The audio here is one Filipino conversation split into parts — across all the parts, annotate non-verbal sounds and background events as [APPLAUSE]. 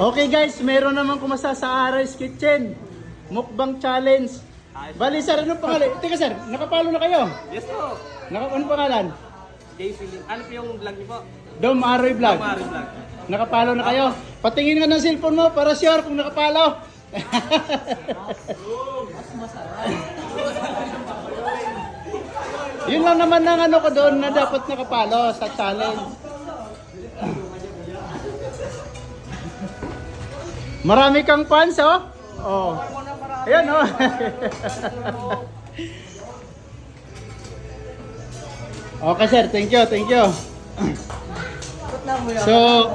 Okay guys, meron naman kumasa sa Aris Kitchen. Mukbang challenge. Bali sir, ano pangalan? [LAUGHS] Teka sir, nakapalo na kayo? Yes po. Naka, ano pangalan? Jay Philip. Ano po yung vlog niyo po? Dom Aroy Vlog. Mari vlog. Nakapalo na kayo? Patingin nga ng cellphone mo para sure kung nakapalo. [LAUGHS] Yun lang naman ang ano ko doon na dapat nakapalo sa challenge. [LAUGHS] Marami kang fans, oh. Oh. Ayan, oh. [LAUGHS] okay, sir. Thank you, thank you. So,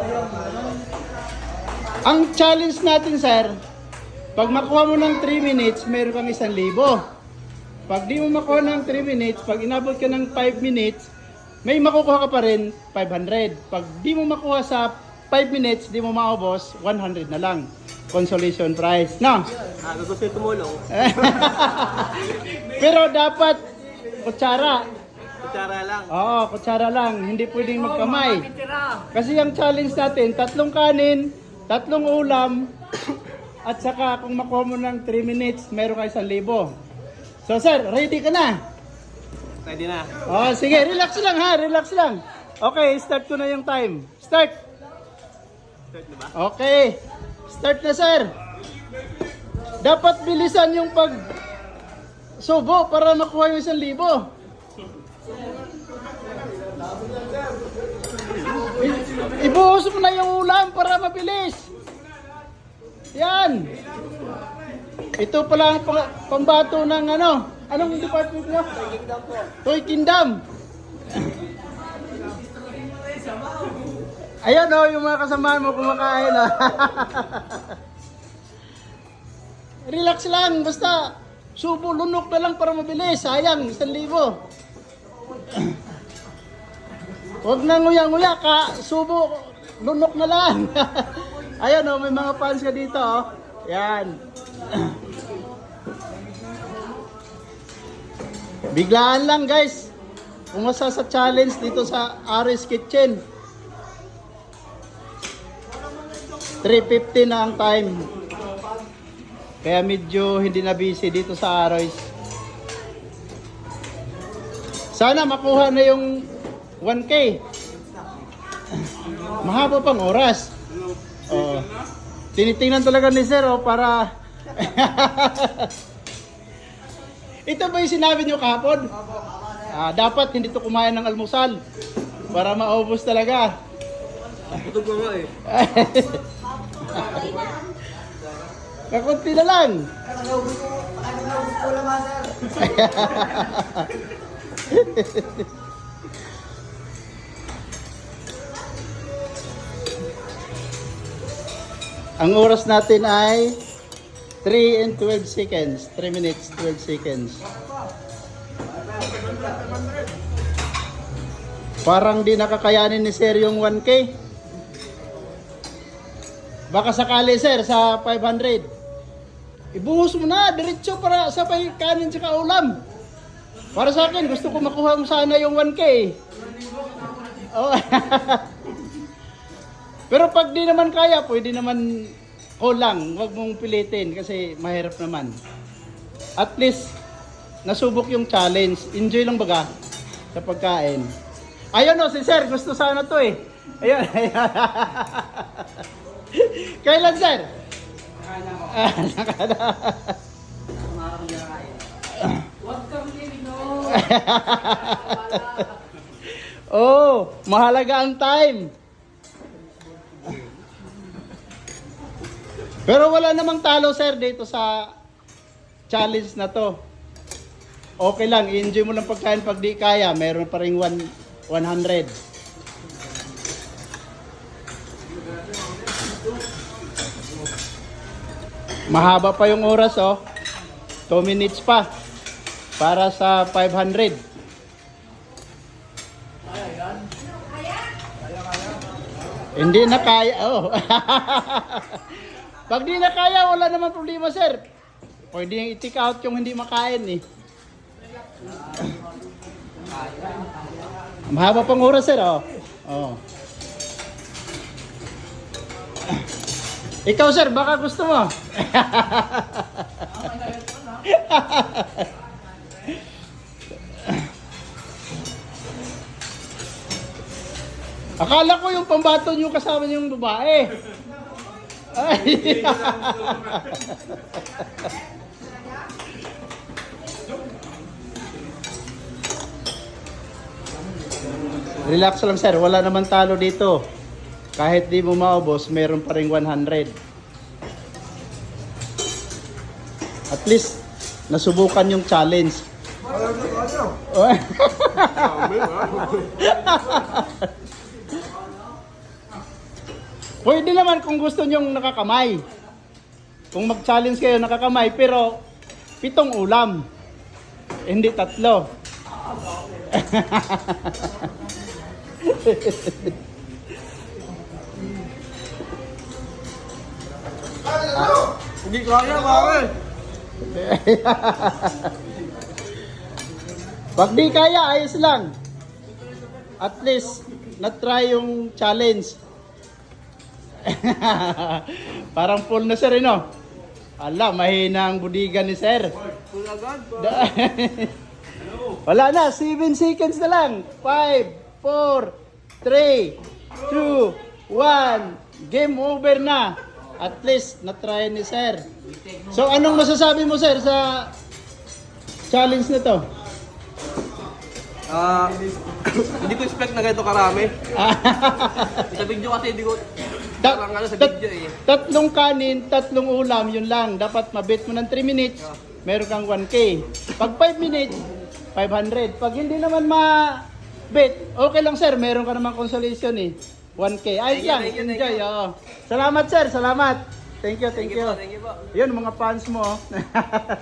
ang challenge natin, sir, pag makuha mo ng 3 minutes, meron kang 1,000. Pag di mo makuha ng 3 minutes, pag inabot ka ng 5 minutes, may makukuha ka pa rin 500. Pag di mo makuha sa 5 minutes, di mo maubos, 100 na lang. Consolation prize. No? Ah, gusto niyo tumulong. [LAUGHS] Pero dapat kutsara. Kutsara lang. Oo, kutsara lang. Hindi pwedeng magkamay. Kasi ang challenge natin, tatlong kanin, tatlong ulam, [COUGHS] at saka kung makuha mo ng 3 minutes, meron ka 1,000. So sir, ready ka na? Pwede na. Oh, sige, relax lang ha, relax lang. Okay, start ko na yung time. Start. Start na ba? Okay. Start na sir. Dapat bilisan yung pag subo para makuha yung 1,000. I- Ibuhos mo na yung ulam para mabilis. Yan. Ito pala ang pambato ng ano. Anong department mo? Toy Kingdom. Ayan o, yung mga kasamahan mo kumakain o. [LAUGHS] Relax lang, basta subo, lunok na lang para mabilis. Sayang, isang libo. [CLEARS THROAT] Huwag na nguya-nguya ka, subo, lunok na lang. [LAUGHS] Ayan o, may mga fans ka dito o. Yan. [CLEARS THROAT] Biglaan lang guys. Pumasa sa challenge dito sa Aris Kitchen. 3.50 na ang time. Kaya medyo hindi na busy dito sa Aris. Sana makuha na yung 1K. [LAUGHS] Mahaba pang oras. Oh. Tinitingnan talaga ni Sir oh, para [LAUGHS] Ito ba yung sinabi niyo kahapon? Ah, dapat hindi to kumain ng almusal para maubos talaga. Butog ko nga eh. [LAUGHS] Kakunti na lang. [LAUGHS] Ang oras natin ay 3 and 12 seconds. 3 minutes, 12 seconds. Parang di nakakayanin ni Sir yung 1K. Baka sakali sir sa 500. Ibuhos mo na diretso para sa kanin sa ulam. Para sa akin gusto ko makuha mo sana yung 1k. Oh. [LAUGHS] Pero pag di naman kaya, pwede naman kulang. Huwag mong pilitin kasi mahirap naman. At least nasubok yung challenge. Enjoy lang baga sa pagkain. Ayun o, si Sir, gusto sana to eh. Ayun, [LAUGHS] ayun. Kailan, Sir? Ah, nakala. [LAUGHS] oh, mahalaga ang time. Pero wala namang talo, sir, dito sa challenge na to. Okay lang, i-enjoy mo lang pagkain pag di kaya, meron pa rin one- 100. Mahaba pa yung oras, oh. 2 minutes pa. Para sa 500. Hindi na kaya, oh. [LAUGHS] Pag di na kaya, wala naman problema, sir. Pwede yung i-take out yung hindi makain, eh. Mahaba pang oras, sir, oh. Oh. Ikaw sir, baka gusto mo. Akala ko yung pambaton yung kasama yung babae. Relax lang sir, wala naman talo dito. Kahit di mo maubos, meron pa rin 100. At least, nasubukan yung challenge. [LAUGHS] Pwede naman kung gusto nyong nakakamay. Kung mag-challenge kayo nakakamay, pero pitong ulam. Hindi tatlo. [LAUGHS] Hindi kaya, pare. [LAUGHS] Pag di kaya, ayos lang. At least, na-try yung challenge. [LAUGHS] Parang full na sir, eh, no? Ala, mahina ang budiga ni sir. [LAUGHS] Wala na, 7 seconds na lang. 5, 4, 3, 2, 1. Game over na. At least, na-try ni sir. So, anong masasabi mo sir sa challenge na to? Ah, [COUGHS] hindi ko expect na ganito karami. [LAUGHS] Sa video kasi hindi ko... Tat- Parang ano sa tat- video eh. tatlong kanin, tatlong ulam, yun lang. Dapat mabit mo ng 3 minutes, meron kang 1K. Pag 5 minutes, 500. Pag hindi naman ma-bit, okay lang sir, meron ka naman consolation eh. 1K. Ayos Thank you, lang, thank you, thank enjoy. you. oo. Salamat sir, salamat. Thank you, thank Thank you you. po, thank you po. Yun, mga fans mo. oh. [LAUGHS]